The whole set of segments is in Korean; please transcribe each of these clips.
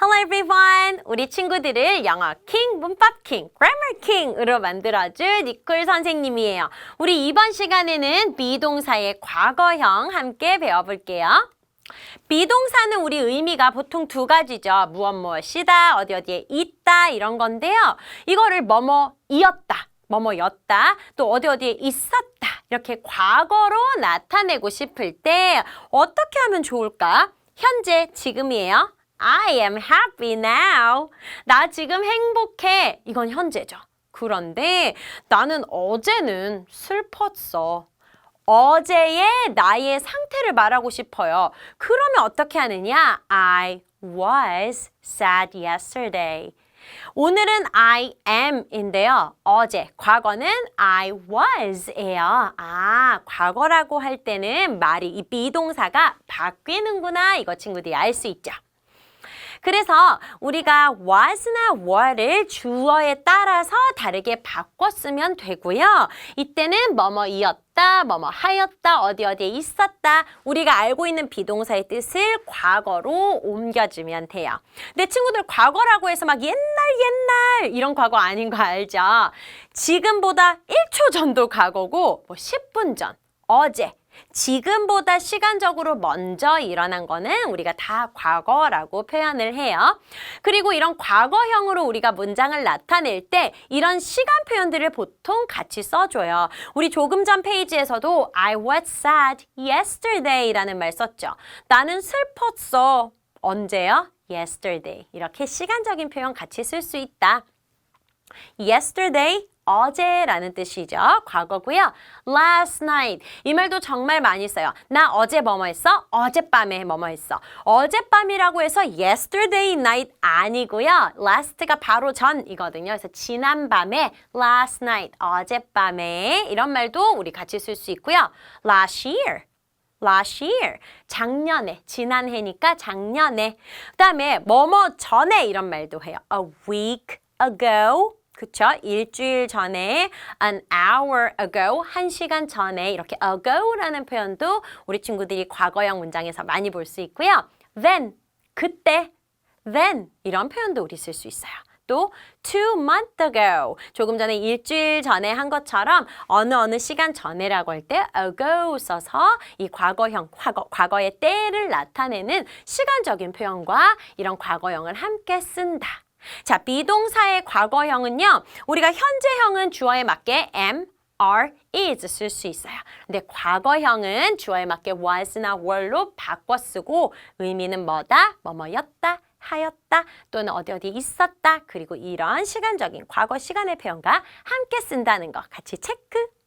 Hello everyone! 우리 친구들을 영어 킹, 문법 킹, grammar 킹으로 만들어줄 니콜 선생님이에요. 우리 이번 시간에는 비동사의 과거형 함께 배워볼게요. 비동사는 우리 의미가 보통 두 가지죠. 무엇 무엇이다, 어디 어디에 있다 이런 건데요. 이거를 뭐뭐이었다, 뭐뭐였다, 또 어디 어디에 있었다 이렇게 과거로 나타내고 싶을 때 어떻게 하면 좋을까? 현재, 지금이에요. I am happy now. 나 지금 행복해. 이건 현재죠. 그런데 나는 어제는 슬펐어. 어제의 나의 상태를 말하고 싶어요. 그러면 어떻게 하느냐? I was sad yesterday. 오늘은 I am인데요. 어제, 과거는 I was예요. 아, 과거라고 할 때는 말이 이 비동사가 바뀌는구나. 이거 친구들이 알 수 있죠. 그래서 우리가 was나 were를 주어에 따라서 다르게 바꿨으면 되고요. 이때는 뭐뭐이었다, 뭐뭐 하였다, 어디 어디에 있었다. 우리가 알고 있는 비동사의 뜻을 과거로 옮겨주면 돼요. 근데 친구들 과거라고 해서 막 옛날 옛날 이런 과거 아닌 거 알죠? 지금보다 1초 전도 과거고 뭐 10분 전, 어제, 지금보다 시간적으로 먼저 일어난 거는 우리가 다 과거라고 표현을 해요. 그리고 이런 과거형으로 우리가 문장을 나타낼 때 이런 시간 표현들을 보통 같이 써줘요. 우리 조금 전 페이지에서도 I was sad yesterday라는 말 썼죠. 나는 슬펐어. 언제요? yesterday. 이렇게 시간적인 표현 같이 쓸 수 있다. Yesterday 어제라는 뜻이죠. 과거고요. last night 이 말도 정말 많이 써요. 나 어제 뭐뭐 했어? 어젯밤에 뭐뭐 했어. 어젯밤이라고 해서 yesterday night 아니고요. last가 바로 전이거든요. 그래서 지난 밤에 last night 어젯밤에 이런 말도 우리 같이 쓸 수 있고요. last year last year. 작년에, 지난해니까 작년에. 그 다음에 뭐뭐 전에 이런 말도 해요. a week ago. 그쵸? 일주일 전에, an hour ago, 한 시간 전에 이렇게 ago라는 표현도 우리 친구들이 과거형 문장에서 많이 볼 수 있고요. then, 그때, then 이런 표현도 우리 쓸 수 있어요. 또 two month ago 조금 전에 일주일 전에 한 것처럼 어느 어느 시간 전에라고 할 때 ago 써서 이 과거형 과거 과거의 때를 나타내는 시간적인 표현과 이런 과거형을 함께 쓴다. 자, 비동사의 과거형은요. 우리가 현재형은 주어에 맞게 am are, is 쓸 수 있어요. 근데 과거형은 주어에 맞게 was나 were로 바꿔 쓰고 의미는 뭐다? 뭐뭐였다. 하였다 또는 어디 어디 있었다 그리고 이런 시간적인 과거 시간의 표현과 함께 쓴다는 거 같이 체크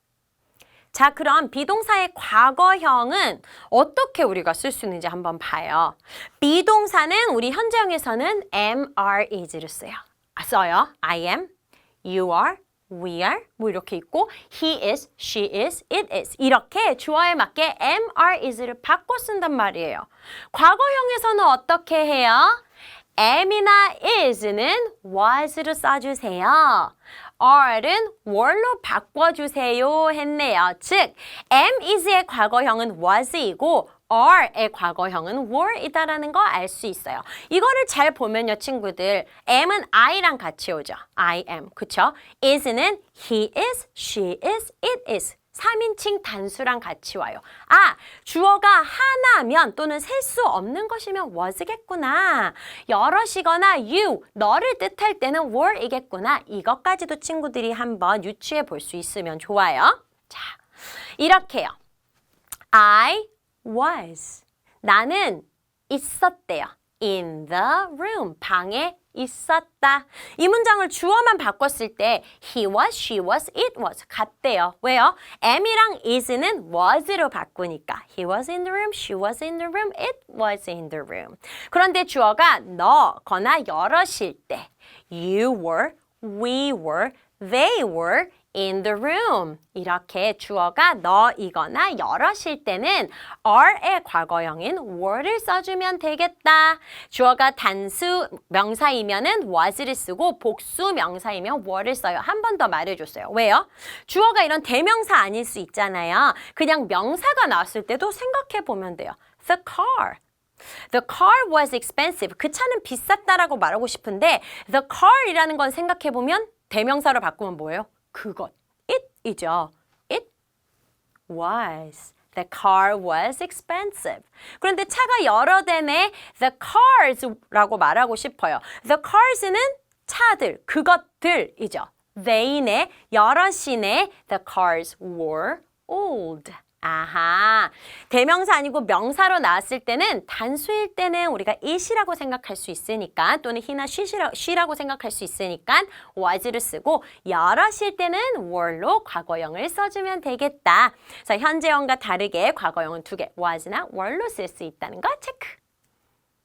자 그럼 비동사의 과거형은 어떻게 우리가 쓸 수 있는지 한번 봐요 비동사는 우리 현재형에서는 am, are, is를 써요 아, 써요 I am, you are, we are 뭐 이렇게 있고 he is, she is, it is 이렇게 주어에 맞게 am, are, is를 바꿔 쓴단 말이에요 과거형에서는 어떻게 해요? am이나 is는 was로 써주세요. Are는 were로 바꿔주세요 했네요. 즉, am, is의 과거형은 was이고 are의 과거형은 were이다라는 거 알 수 있어요. 이거를 잘 보면요, 친구들. am은 I랑 같이 오죠. I am, 그쵸? is는 he is, she is, it is. 3인칭 단수랑 같이 와요. 아, 주어가 하나면 또는 셀 수 없는 것이면 was겠구나. 여럿이거나 you, 너를 뜻할 때는 were이겠구나. 이것까지도 친구들이 한번 유추해 볼 수 있으면 좋아요. 자, 이렇게요. I was. 나는 있었대요. in the room. 방에 있었다. 이 문장을 주어만 바꿨을 때 he was, she was, it was 같대요. 왜요? am이랑 is는 was로 바꾸니까 he was in the room, she was in the room, it was in the room. 그런데 주어가 너거나 여럿일 때 you were, we were, they were in the room. 이렇게 주어가 너이거나 여럿일 때는 are의 과거형인 were를 써주면 되겠다. 주어가 단수 명사이면은 was를 쓰고 복수 명사이면 were를 써요. 한 번 더 말해줬어요. 왜요? 주어가 이런 대명사 아닐 수 있잖아요. 그냥 명사가 나왔을 때도 생각해 보면 돼요. The car. The car was expensive. 그 차는 비쌌다라고 말하고 싶은데 the car이라는 건 생각해 보면 대명사로 바꾸면 뭐예요? 그것. it이죠. it was. The car was expensive. 그런데 차가 여러 대네 the cars라고 말하고 싶어요. The cars는 차들, 그것들이죠. they네, 여럿이네 the cars were old. 아하. 대명사 아니고 명사로 나왔을 때는 단수일 때는 우리가 it이라고 생각할 수 있으니까 또는 he나 she라, she라 고 생각할 수 있으니까 was를 쓰고 여럿일 때는 were로 과거형을 써주면 되겠다. 그래서 현재형과 다르게 과거형은 두 개, was나 were로 쓸 수 있다는 거 체크.